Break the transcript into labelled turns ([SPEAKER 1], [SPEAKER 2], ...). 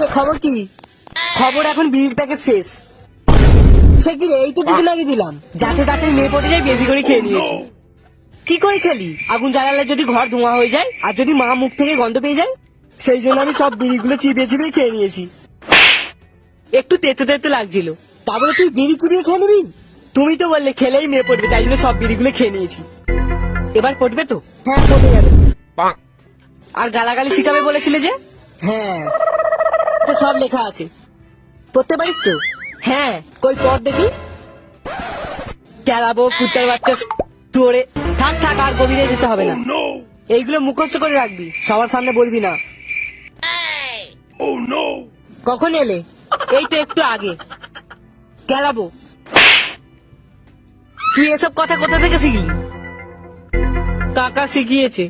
[SPEAKER 1] রে খবর কি?
[SPEAKER 2] খবর এখন বিড়ির প্যাকেট শেষ।
[SPEAKER 1] সে কি রে এই তো দুটো লাগিয়ে দিলাম।
[SPEAKER 2] যাতে তাতে মেয়ে পড়ে যায় বেশি করে খেয়ে নিয়েছি। কি করে খেলি? আগুন জ্বালালে যদি ঘর ধোঁয়া হয়ে যায় আর যদি মা মুখ থেকে গন্ধ পেয়ে যায় সেই জন্য আমি সব বিড়িগুলো চিবিয়ে চিবিয়ে খেয়ে নিয়েছি। একটু তেতে তেতে লাগছিল।
[SPEAKER 1] তারপরে তুই বিড়ি চিবিয়ে খেয়ে নিবি?
[SPEAKER 2] তুমি তো বললে খেলেই মেয়ে পড়বে তাই জন্য সব বিড়িগুলো খেয়ে নিয়েছি। এবার পড়বে তো?
[SPEAKER 1] হ্যাঁ পড়ে যাবে।
[SPEAKER 2] আর গালাগালি শিখাবে বলেছিলে যে?
[SPEAKER 1] হ্যাঁ।
[SPEAKER 2] তো সব লেখা আছে।
[SPEAKER 1] পড়তে পারিস তো?
[SPEAKER 2] হ্যাঁ
[SPEAKER 1] কই পড় দেখি।
[SPEAKER 2] কেলাবো কুত্তার বাচ্চা তোরে থাক থাক আর গভীরে যেতে হবে না। এইগুলো মুখস্থ করে রাখবি সবার সামনে বলবি না।
[SPEAKER 1] কখন এলে?
[SPEAKER 2] এই তো একটু আগে। কেলাবো। তুই এসব কথা কোথা থেকে শিখলি? কাকা শিখিয়েছে।